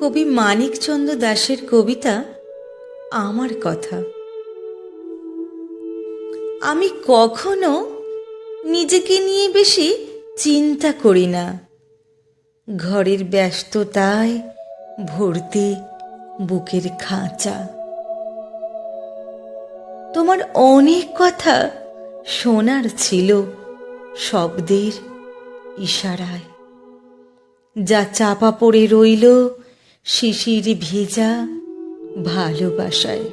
কবি মানিকচন্দ্র দাসের কবিতা আমার কথা। আমি কখনো নিজেকে নিয়ে বেশি চিন্তা করি না। ঘরের ব্যস্ততায় ভর্তি বুকের খাঁচা। তোমার অনেক কথা শোনার ছিল শব্দের ইশারায়। যা চাপা পড়ে রইল শিশির ভেজা ভালোবাসায়।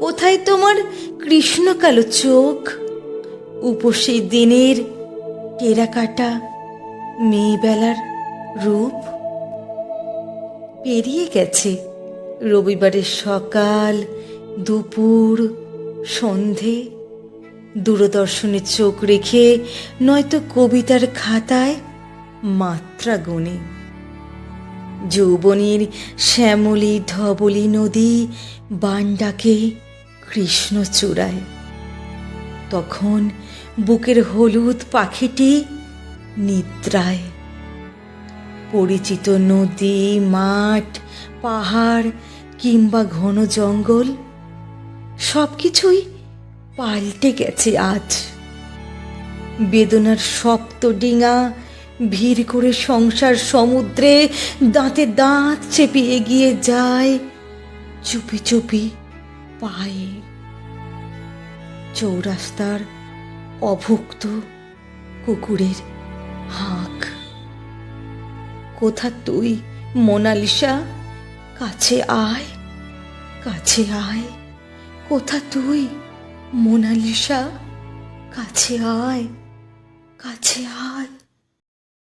কোথায় তোমার কৃষ্ণকালো চোখ? উপসী দিনের টেরাকাটা মেয়েবেলার রূপ। পেরিয়ে গেছে রবিবারের সকাল, দুপুর, সন্ধে। দূরদর্শনে চোখ রেখে নয়তো কবিতার খাতায় মাত্রা গুনে যৌবনের শ্যামলী ধবলী নদী বান্ডাকে কৃষ্ণচূড়ায় তখন বুকের হলুদ পাখিটি নিদ্রায়। পরিচিত নদী, মাঠ, পাহাড় কিংবা ঘন জঙ্গল সব কিছুই পাল্টে গেছে আজ। বেদনার সপ্ত ডিঙা ভিড় করে সংসার সমুদ্রে দাঁতে দাঁত চেপে এগিয়ে যায় চুপি চুপি পায়ে। চৌরাস্তার অভুক্ত কুকুরের হাঁক। কোথা তুই মোনালিসা? কাছে আয় কাছে আয়। কোথা তুই মোনালিসা? কাছে আয় কাছে আয়।